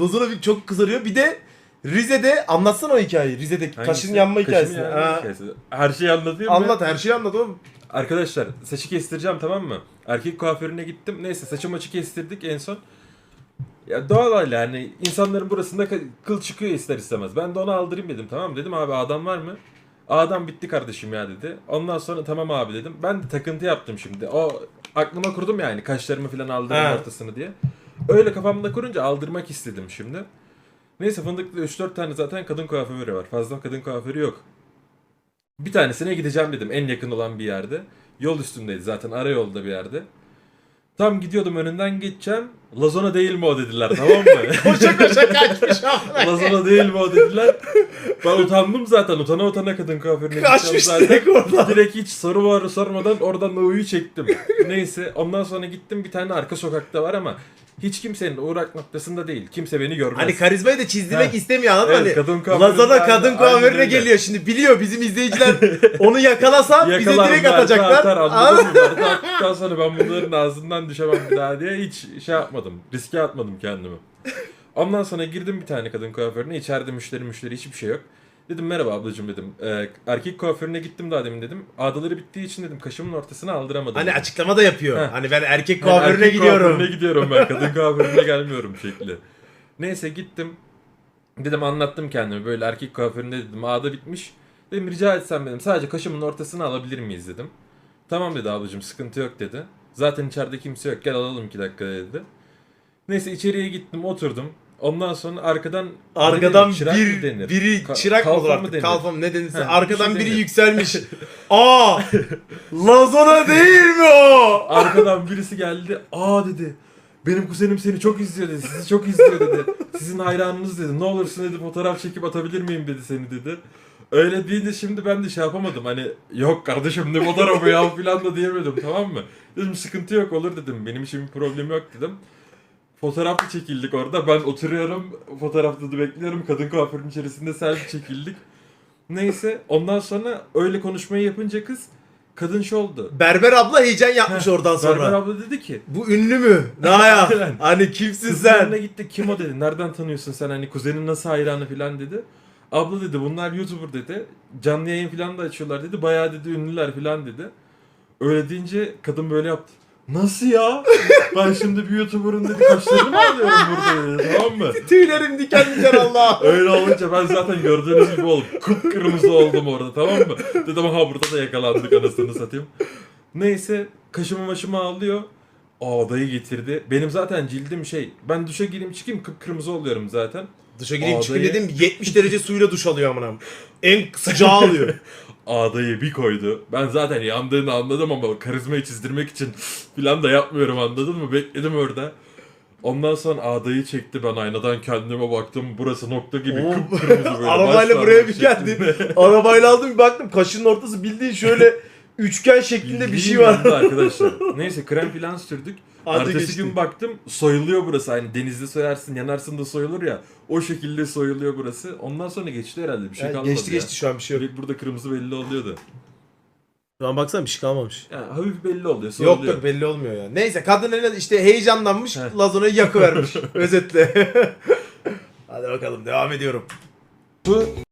Bir çok kızarıyor. Bir de Rize'de anlatsana o hikayeyi. Rize'deki kaşın Hangisi? yanma Kaşın hikayesini. yanma Ha. hikayesi. Her şeyi anlatayım mı? Anlat her şeyi anlat oğlum. Arkadaşlar saçı kestireceğim tamam mı? Erkek kuaförüne gittim. Neyse saçı maçı kestirdik en son. Ya doğal öyle yani insanların burasında ka- kıl çıkıyor ister istemez. Ben de onu aldırayım dedim tamam mı? Dedim abi adam var mı? Adam bitti kardeşim ya dedi. Ondan sonra tamam abi dedim. Ben de takıntı yaptım şimdi. O aklıma kurdum yani kaşlarımı falan aldırma He. ortasını diye. Öyle kafamda kurunca aldırmak istedim şimdi. Neyse fındıklı 3-4 tane zaten kadın kuaförü var. Fazla kadın kuaförü yok. Bir tanesine gideceğim dedim en yakın olan bir yerde. Yol üstündeydi zaten ara yolda bir yerde. Tam gidiyordum önünden geçeceğim. Lazona değil mi o dediler tamam mı? Koşa koşa kaçmış amına. Lazona değil mi o dediler. Ben utandım zaten. Utana utana kadın kuaförüne gideceğim Kaçmış zaten. direkt oradan. Direkt hiç soru var sormadan oradan da uyu çektim. Neyse ondan sonra gittim bir tane arka sokakta var ama hiç kimsenin uğrak noktasında değil. Kimse beni görmez. Hani karizmayı da çizdirmek Ha. istemiyor anladın mı? Evet, Hani kadın kuaförü Lazada kadın aynen kuaförüne öyle. geliyor. Şimdi biliyor bizim izleyiciler onu yakalasa bize Yakalar, direkt atacaklar. Atar, Anladın mı? attıktan sonra ben bunların ağzından düşemem bir daha diye hiç şey yapmadım. Riske atmadım kendimi. Ondan sonra girdim bir tane kadın kuaförüne. İçeride müşteri müşteri hiçbir şey yok. Dedim merhaba ablacığım dedim. Ee, erkek kuaförüne gittim daha demin dedim. Ağdaları bittiği için dedim kaşımın ortasına aldıramadım. Hani dedim. açıklama da yapıyor. Ha. Hani ben erkek Yani kuaförüne erkek gidiyorum. kuaförüne gidiyorum ben. Kadın kuaförüne gelmiyorum şekli. Neyse gittim. Dedim anlattım kendimi. Böyle erkek kuaföründe dedim ağda bitmiş. Dedim rica etsem dedim sadece kaşımın ortasını alabilir miyiz dedim. Tamam dedi ablacığım sıkıntı yok dedi. Zaten içeride kimse yok gel alalım iki dakika dedi. Neyse içeriye gittim oturdum. Ondan sonra arkadan Arkadan ne denir, çırak mı bir denir? biri Ka- çırak mı olur kalfa artık? denir? Kalfa mı ne denirse Ha, arkadan bir şey biri denir. yükselmiş. Aa! Lazona değil mi o? Arkadan birisi geldi. Aa dedi. Benim kuzenim seni çok izliyor dedi. Sizi çok izliyor dedi. Sizin hayranınız dedi. Ne olursun dedi fotoğraf çekip atabilir miyim dedi seni dedi. Öyle deyince şimdi ben de şey yapamadım. Hani yok kardeşim ne fotoğrafı ya falan da diyemedim tamam mı? Dedim sıkıntı yok olur dedim. Benim için bir problem yok dedim. Fotoğraflı çekildik orada. Ben oturuyorum. Fotoğrafta da bekliyorum. Kadın kuaförün içerisinde selfie çekildik. Neyse ondan sonra öyle konuşmayı yapınca kız kadın şey oldu. Berber abla heyecan yapmış oradan sonra. Berber abla dedi ki Bu ünlü mü? Ne ya? Hani kimsin Kızın sen? gitti. Kim o dedi. Nereden tanıyorsun sen hani kuzenin nasıl hayranı falan dedi. Abla dedi bunlar YouTuber dedi. Canlı yayın falan da açıyorlar dedi. Bayağı dedi ünlüler falan dedi. Öyle deyince kadın böyle yaptı. Nasıl ya? Ben şimdi bir YouTuber'ın dedi kaşlarını mı alıyorum burada dedi. Tamam mı? Tüylerim diken diken Allah. Öyle olunca ben zaten gördüğünüz gibi oldum. Kıpkırmızı oldum orada tamam mı? Dedim ha burada da yakalandık anasını satayım. Neyse kaşımı maşımı ağlıyor. Aa dayı getirdi. Benim zaten cildim şey. Ben duşa gireyim çıkayım kıpkırmızı oluyorum zaten. Duşa gireyim Aa, çıkayım dedim 70 derece suyla duş alıyor amına. En sıcağı alıyor. Ağdayı bir koydu. Ben zaten yandığını anladım ama karizmayı çizdirmek için falan da yapmıyorum anladın mı? Bekledim orada. Ondan sonra ağdayı çekti ben aynadan kendime baktım. Burası nokta gibi Oo. kıpkırmızı böyle. Arabayla buraya bir parmak geldi. şeklinde. Arabayla aldım bir baktım kaşının ortası bildiğin şöyle üçgen şeklinde bir şey var. arkadaşlar. Neyse krem falan sürdük. Adı Ertesi geçti. gün baktım soyuluyor burası. Hani denizde soyarsın yanarsın da soyulur ya. O şekilde soyuluyor burası. Ondan sonra geçti herhalde bir şey Yani kalmadı geçti ya. geçti şu an bir şey yok. Direkt burada kırmızı belli oluyordu. Şu an baksana bir şey kalmamış. Yani hafif belli oluyor. Soyuluyor. Yok yok belli olmuyor ya. Neyse kadın eline işte heyecanlanmış Heh. Lazona'yı yakıvermiş. Özetle. Hadi bakalım devam ediyorum. Bu